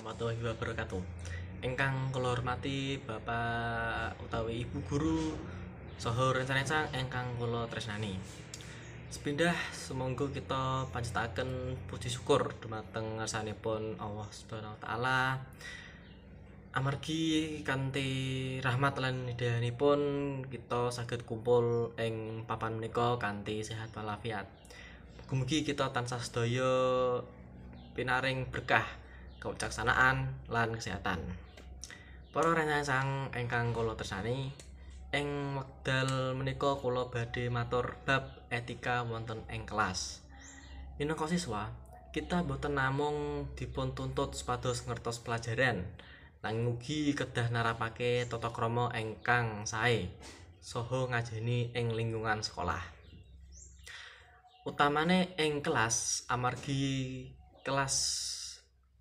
warahmatullahi wabarakatuh. Engkang kula hormati Bapak utawi Ibu guru saha rencana engkang kula tresnani. Sepindah sumangga kita panjetaken puji syukur dumateng ngarsanipun Allah Subhanahu wa taala. Amargi rahmat lan hidayahanipun kita saged kumpul ing papan menika kanthi sehat walafiat. Mugi-mugi kita tansah sedaya pinaring berkah, kewicaksanaan lan kesehatan. Para rencang ingkang kula tresnani, ing wekdal menika kula badhe matur bab etika wonten ing kelas. Minangka siswa, kita boten namung dipun tuntut supados ngertos pelajaran, nanging ugi kedah narapake tata krama ingkang sae saha ngajeni ing lingkungan sekolah. Utamane ing kelas amargi kelas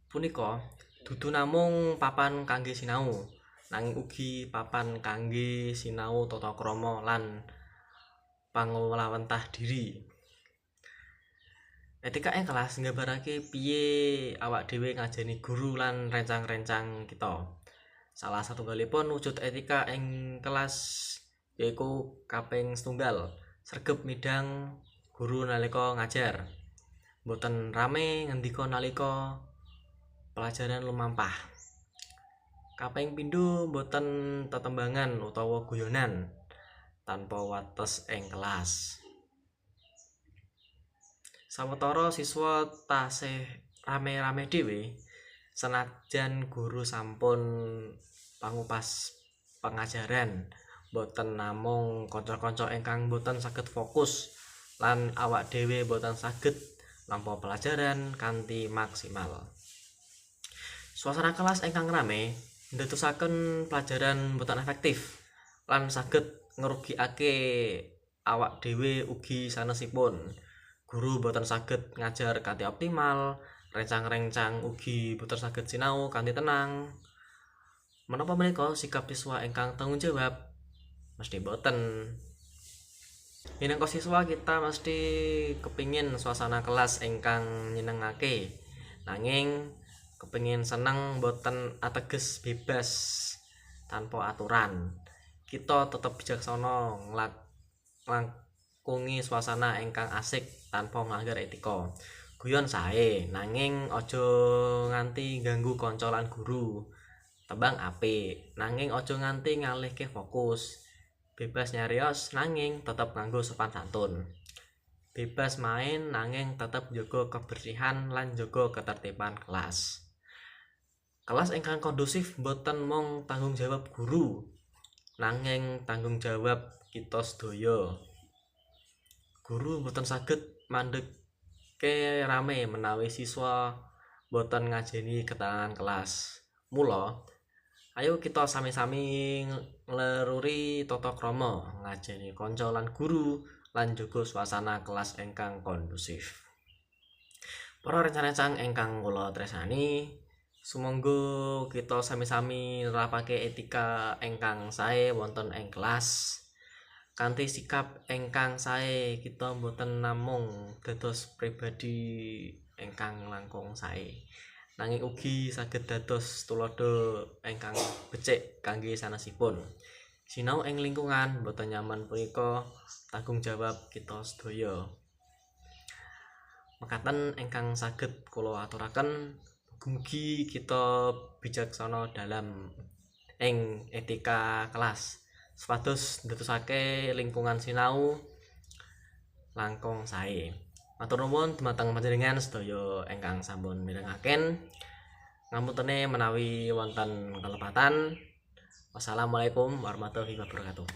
punika dudu namung papan kangge sinau, nanging ugi papan kangge sinau tata krama lan pangulawentah diri. Etika ing kelas nggambarake piye awak dhewe ngajeni guru lan rencang-rencang kita. Salah satunggalipun wujud etika ing kelas yaiku kaping setunggal, sregep midang guru nalika ngajar. Mboten rame ngendika nalika pelajaran lumampah. Kaping pindho mboten tetembangan utawa guyonan tanpa wates ing kelas. Sawetara siswa tasih rame-rame dhewe senajan guru sampun pangupas pengajaran boten namung kanca-kanca ingkang boten saged fokus lan awak dhewe boten saged nampa pelajaran kanthi maksimal. Suasana kelas ingkang rame ndadosaken pelajaran boten efektif lan saged ngrugikake awak dhewe ugi sanesipun. Guru boten saged ngajar kanthi optimal, rencang-rencang ugi boten saged sinau kanthi tenang. Menapa menika sikap siswa ingkang tanggung jawab? Mesti boten. Minangka siswa kita mesti kepingin suasana kelas ingkang nyenengake. Nanging kepingin seneng boten ateges bebas tanpa aturan. Kita tetep bijaksana nglakungi suasana ingkang asik tanpa nglanggar etika. Guyon sae, nanging aja nganti ganggu kanca lan guru. Tembang apik, nanging aja nganti ngalihke fokus. Bebas nyarios nanging tetep nganggo sopan santun. Bebas main nanging tetep njaga kebersihan lan njaga ketertiban kelas. Kelas ingkang kondusif boten mung tanggung jawab guru, nanging tanggung jawab kita sedaya. Guru boten saged mandhegke rame menawi siswa boten ngajeni ketenangan kelas. Mula, ayo kita sami-sami ngleruri tata krama ngajeni kanca lan guru lan njaga suasana kelas ingkang kondusif. Para rencang-rencang ingkang kula tresnani, sumangga kita sami-sami nerapake etika ingkang sae wonten ing kelas. Kanthi sikap ingkang sae kita boten namung dados pribadi ingkang langkung sae, nanging ugi saged dados tuladha ingkang becik kangge sanesipun. Sinau ing lingkungan boten nyaman punika tanggung jawab kita sedaya. Mekaten ingkang saged kula aturaken mugi kita bijaksana dalam ing etika kelas supados ndadosake lingkungan sinau langkung sae. Matur nuwun dumateng panjenengan sedaya ingkang sampun mirengaken. Ngamuntene menawi wonten kalepatan. Wassalamualaikum warahmatullahi wabarakatuh.